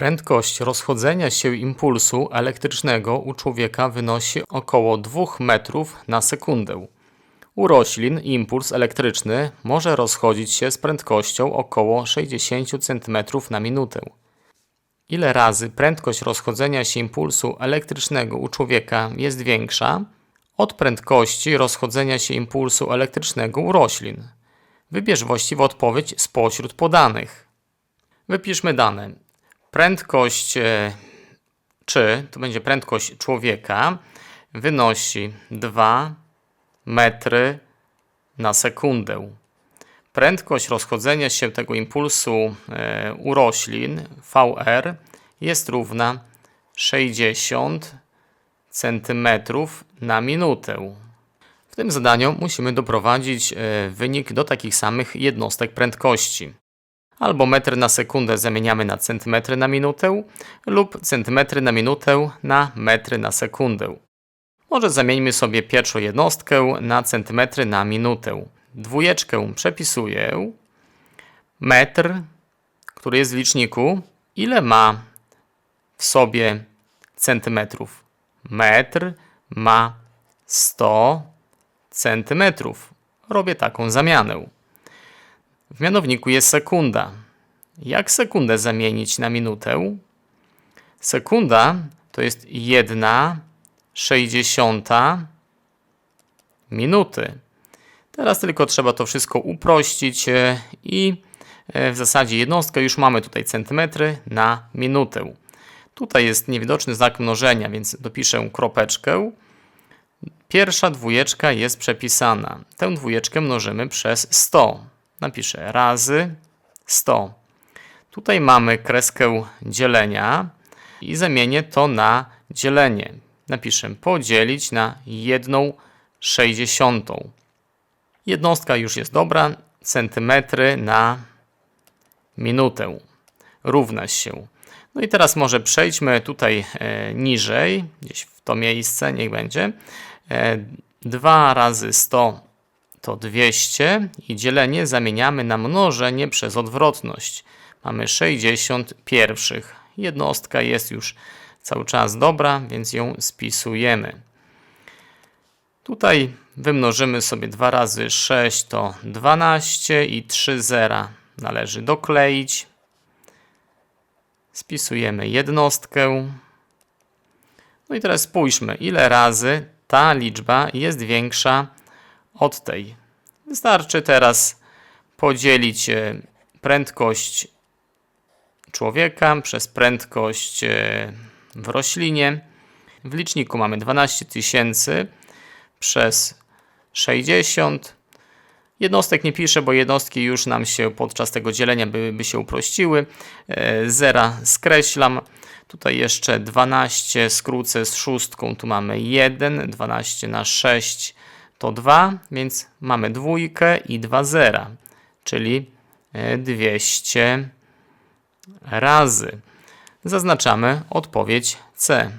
Prędkość rozchodzenia się impulsu elektrycznego u człowieka wynosi około 2 metrów na sekundę. U roślin impuls elektryczny może rozchodzić się z prędkością około 60 cm na minutę. Ile razy prędkość rozchodzenia się impulsu elektrycznego u człowieka jest większa od prędkości rozchodzenia się impulsu elektrycznego u roślin? Wybierz właściwą odpowiedź spośród podanych. Wypiszmy dane. Prędkość e, czy to będzie prędkość człowieka wynosi 2 metry na sekundę. Prędkość rozchodzenia się tego impulsu e, u roślin VR jest równa 60 cm na minutę. W tym zadaniu musimy doprowadzić e, wynik do takich samych jednostek prędkości. Albo metr na sekundę zamieniamy na centymetry na minutę lub centymetry na minutę na metry na sekundę. Może zamieńmy sobie pierwszą jednostkę na centymetry na minutę. Dwójeczkę przepisuję. Metr, który jest w liczniku, ile ma w sobie centymetrów? Metr ma 100 centymetrów. Robię taką zamianę. W mianowniku jest sekunda. Jak sekundę zamienić na minutę? Sekunda to jest jedna sześćdziesiąta minuty. Teraz tylko trzeba to wszystko uprościć e, i e, w zasadzie jednostkę już mamy tutaj centymetry na minutę. Tutaj jest niewidoczny znak mnożenia, więc dopiszę kropeczkę. Pierwsza dwójeczka jest przepisana. Tę dwójeczkę mnożymy przez 100. Napiszę razy 100. Tutaj mamy kreskę dzielenia i zamienię to na dzielenie. Napiszę podzielić na 1 sześćdziesiątą. Jednostka już jest dobra. Centymetry na minutę. Równa się. No i teraz może przejdźmy tutaj e, niżej, gdzieś w to miejsce, niech będzie. E, 2 razy 100 to 200 i dzielenie zamieniamy na mnożenie przez odwrotność. Mamy 60 pierwszych. Jednostka jest już cały czas dobra, więc ją spisujemy. Tutaj wymnożymy sobie 2 razy 6 to 12 i 3 zera należy dokleić. Spisujemy jednostkę. No i teraz spójrzmy, ile razy ta liczba jest większa od tej. Wystarczy teraz podzielić e, prędkość człowieka przez prędkość e, w roślinie. W liczniku mamy 12 tysięcy przez 60. Jednostek nie piszę, bo jednostki już nam się podczas tego dzielenia by, by się uprościły. E, zera skreślam. Tutaj jeszcze 12 skrócę z szóstką. Tu mamy 1, 12 na 6 to 2, więc mamy dwójkę i 2 zera, czyli 200 razy. Zaznaczamy odpowiedź C.